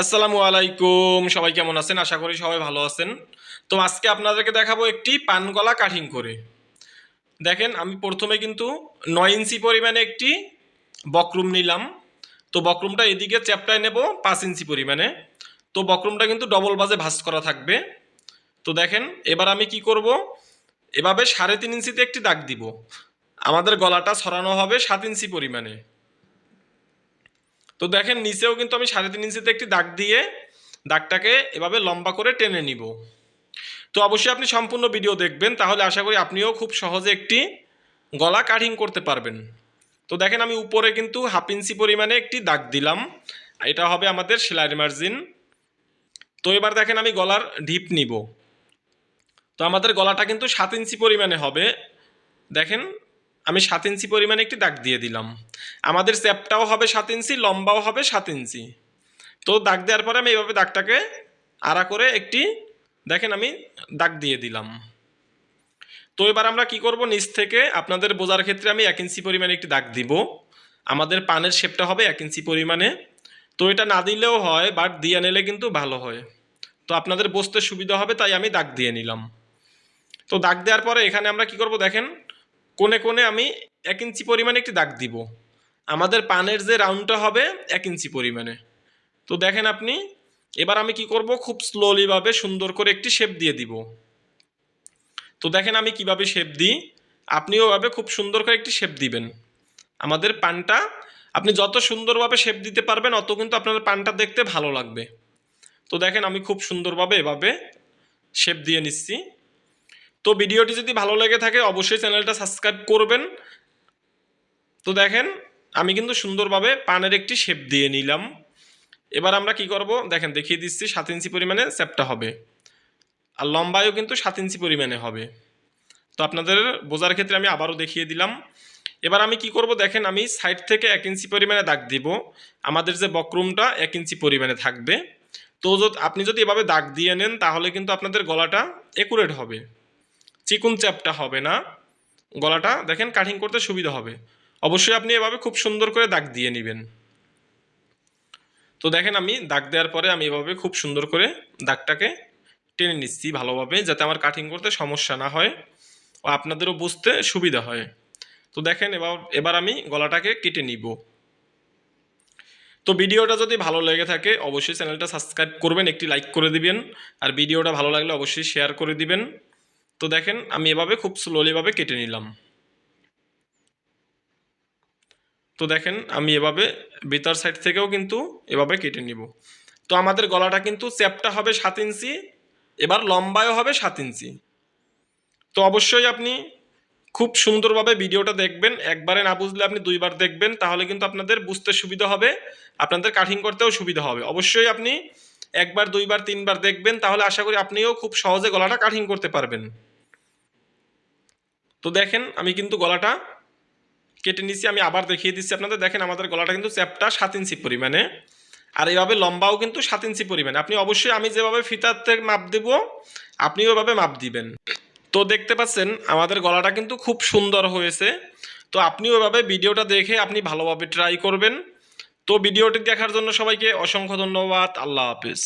আসসালামু আলাইকুম। সবাই কেমন আছেন? আশা করি সবাই ভালো আছেন। তো আজকে আপনাদেরকে দেখাবো একটি পান গলা কাটিং করে। দেখেন, আমি প্রথমে কিন্তু নয় ইঞ্চি পরিমাণে একটি বকরুম নিলাম। তো বকরুমটা এদিকে চ্যাপটায় নেব পাঁচ ইঞ্চি পরিমাণে। তো বকরুমটা কিন্তু ডবল বাজে ভাঁজ করা থাকবে। তো দেখেন, এবার আমি কি করব? এভাবে সাড়ে তিন ইঞ্চিতে একটি দাগ দিব। আমাদের গলাটা ছড়ানো হবে সাত ইঞ্চি পরিমাণে। তো দেখেন, নিচেও কিন্তু আমি সাড়ে তিন ইঞ্চিতে একটি দাগ দিয়ে দাগটাকে এভাবে লম্বা করে টেনে নিব। তো অবশ্যই আপনি সম্পূর্ণ ভিডিও দেখবেন, তাহলে আশা করি আপনিও খুব সহজে একটি গলা কাটিং করতে পারবেন। তো দেখেন, আমি উপরে কিন্তু হাফ ইঞ্চি পরিমাণে একটি দাগ দিলাম। এটা হবে আমাদের সেলাইয়ের মার্জিন। তো এবার দেখেন, আমি গলার ঢিপ নিব। তো আমাদের গলাটা কিন্তু সাত ইঞ্চি পরিমাণে হবে। দেখেন আমি সাত ইঞ্চি পরিমাণে একটি দাগ দিয়ে দিলাম। আমাদের চ্যাপটাও হবে সাত ইঞ্চি, লম্বাও হবে সাত ইঞ্চি। তো দাগ দেওয়ার পরে আমি এইভাবে দাগটাকে আড়া করে একটি, দেখেন আমি দাগ দিয়ে দিলাম। তো এবার আমরা কি করব? নিচ থেকে আপনাদের বোঝার ক্ষেত্রে আমি এক ইঞ্চি পরিমাণে একটি দাগ দিব। আমাদের পানের শেপটা হবে এক ইঞ্চি পরিমাণে। তো এটা না দিলেও হয় বাট দিয়ে নিলে কিন্তু ভালো হয়। তো আপনাদের বসতে সুবিধা হবে, তাই আমি দাগ দিয়ে নিলাম। তো দাগ দেওয়ার পরে এখানে আমরা কি করব? দেখেন কোণে কোণে আমি এক ইঞ্চি পরিমাণে একটি দাগ দিব। আমাদের পানের যে রাউন্ডটা হবে, এক ইঞ্চি পরিমাণে। তো দেখেন আপনি, এবার আমি কি করব? খুব স্লোলিভাবে সুন্দর করে একটি শেপ দিয়ে দিব। তো দেখেন আমি কীভাবে শেপ দিই। আপনিও ভাবে খুব সুন্দর করে একটি শেপ দিবেন। আমাদের পানটা, আপনি যত সুন্দরভাবে শেপ দিতে পারবেন, অত কিন্তু আপনার পানটা দেখতে ভালো লাগবে। তো দেখেন আমি খুব সুন্দরভাবে এভাবে শেপ দিয়ে নিচ্ছি। তো ভিডিওটি যদি ভালো লেগে থাকে, অবশ্যই চ্যানেলটা সাবস্ক্রাইব করবেন। তো দেখেন, আমি কিন্তু সুন্দরভাবে পানের একটি শেপ দিয়ে নিলাম। এবার আমরা কি করব? দেখেন, দেখিয়ে দিচ্ছি, সাত ইঞ্চি পরিমাণে চ্যাপটা হবে। আর লম্বায়ও কিন্তু সাত ইঞ্চি পরিমাণে হবে। তো আপনাদের বোঝার ক্ষেত্রে আমি আবারও দেখিয়ে দিলাম। এবার আমি কি করব? দেখেন, আমি সাইড থেকে এক ইঞ্চি পরিমাণে দাগ দিব। আমাদের যে বক্রুমটা, এক ইঞ্চি পরিমাণে থাকবে। তো আপনি যদি এভাবে দাগ দিয়ে নেন, তাহলে কিন্তু আপনাদের গলাটা একুরেট হবে। চিকুন চ্যাপটা হবে না। গলাটা দেখেন কাটিং করতে সুবিধা হবে। অবশ্যই আপনি এভাবে খুব সুন্দর করে দাগ দিয়ে নেবেন। তো দেখেন আমি দাগ দেওয়ার পরে আমি এভাবে খুব সুন্দর করে দাগটাকে টেনে নিচ্ছি ভালোভাবে, যাতে আমার কাটিং করতে সমস্যা না হয় ও আপনাদেরও বুঝতে সুবিধা হয়। তো দেখেন এবার এবার আমি গলাটাকে কেটে নিব। তো ভিডিওটা যদি ভালো লেগে থাকে, অবশ্যই চ্যানেলটা সাবস্ক্রাইব করবেন, একটি লাইক করে দিবেন। আর ভিডিওটা ভালো লাগলে অবশ্যই শেয়ার করে দিবেন। তো দেখেন, আমি এভাবে খুব স্লোলিভাবে কেটে নিলাম। তো দেখেন, আমি এভাবে বেতার সাইড থেকেও কিন্তু এভাবে কেটে নিব। তো আমাদের গলাটা কিন্তু চ্যাপটা হবে সাত ইঞ্চি, এবার লম্বায়ও হবে সাত ইঞ্চি। তো অবশ্যই আপনি খুব সুন্দরভাবে ভিডিওটা দেখবেন। একবারে না বুঝলে আপনি দুইবার দেখবেন, তাহলে কিন্তু আপনাদের বুঝতে সুবিধা হবে, আপনাদের কাটিং করতেও সুবিধা হবে। অবশ্যই আপনি একবার, দুইবার, তিনবার দেখবেন, তাহলে আশা করি আপনিও খুব সহজে গলাটা কাটিং করতে পারবেন। তো দেখেন, আমি কিন্তু গলাটা কেটে নিচ্ছি আমি আবার দেখিয়ে দিচ্ছি আপনাদের। দেখেন, আমাদের গলাটা কিন্তু চ্যাপটা সাত ইঞ্চি পরিমাণে। আর এইভাবে লম্বাও কিন্তু সাত ইঞ্চি পরিমাণে। আপনি অবশ্যই আমি যেভাবে থেকে মাপ দেব, আপনিও ওভাবে মাপ দিবেন। তো দেখতে পাচ্ছেন, আমাদের গলাটা কিন্তু খুব সুন্দর হয়েছে। তো আপনিও এভাবে ভিডিওটা দেখে আপনি ভালোভাবে ট্রাই করবেন। তো ভিডিওটি দেখার জন্য সবাইকে অসংখ্য ধন্যবাদ। আল্লাহ হাফিজ।